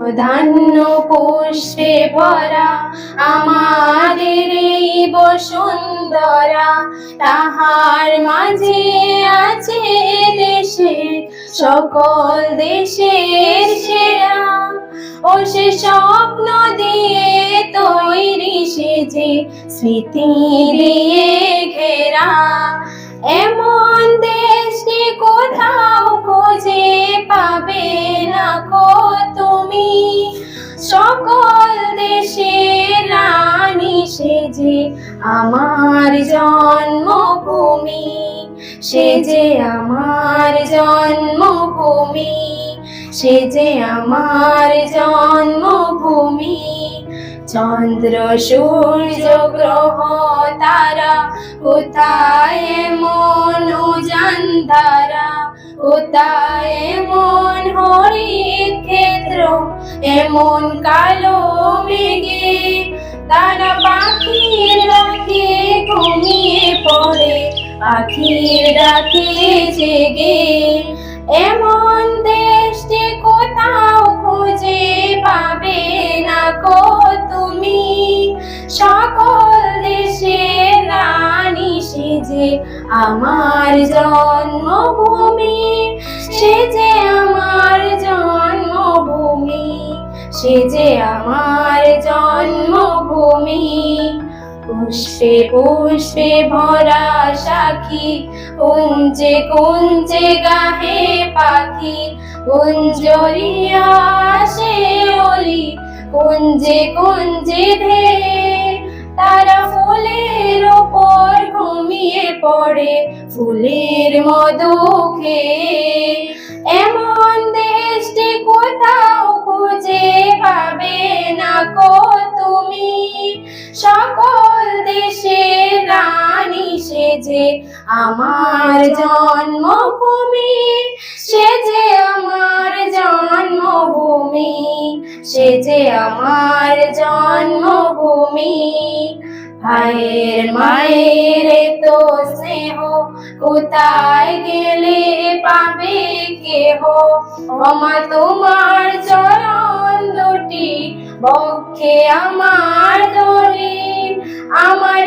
ধান্য পুষ্পে ভরা আমাদের এই বসুন্ধরা। তাহার মাঝে আছে দেশে সকল দেশের সেরা। ও সে স্বপ্ন দিয়ে তৈরি সে যে স্মৃতি দিয়ে ঘেরা। এমন দেশটি কোথাও খুঁজে পাবে না কো সেজে আমার জন্মভূমি, সে যে আমার জন্মভূমি, সে যে আমার জন্মভূমি। চন্দ্র, সূর্য, গ্রহ, তারা কোথায় মন জান্ধারা কোথায় মন হরি ক্ষেত্র এমন কালো মেঘে তারা পাখির ডাকে ঘুমিয়ে পড়ে পাখির ডাকে জেগে। এমন দেশটি কোথাও খুঁজে পাবে না কো তুমি। সকল দেশে রানী সেজে আমার জন্মভূমি, সে যে আমার জন্মভূমি, সে যে আমার পুষ্পে পুষ্পে ভরা সাখী কুঞ্জে কুঞ্জে গাহে পাখি। কুঞ্জরিয়া অলি। কুঞ্জে কুঞ্জে ধে তারা ফুলের ওপর ঘুমিয়ে পড়ে। ফুলের মধু খেয়ে সেজে আমার জন্মভূমি, সে যে আমার জন্মভূমি, সে যে আমার জন্মভূমি। ভাইয়ের, মায়ের তো স্নেহ, কোথায় গেলে পাবে কেহ? ওমা তোমার চরণ দুটি, বক্ষে আমার ধরে আমার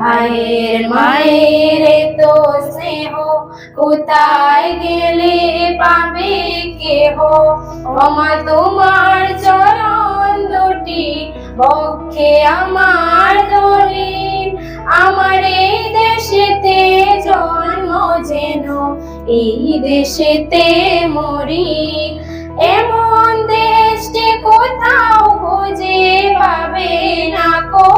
ভাইয়ের মায়ের তো স্নেহ, কোথায় গেলে পাবে কেহ? ওমা তোমার চরণ দুটি, বক্ষে আমার ধরে আমার এই দেশেতে জন্ম যেন, এই দেশেতে মরি। এমন দেশটি কোথাও খুঁজে পাবে না কো?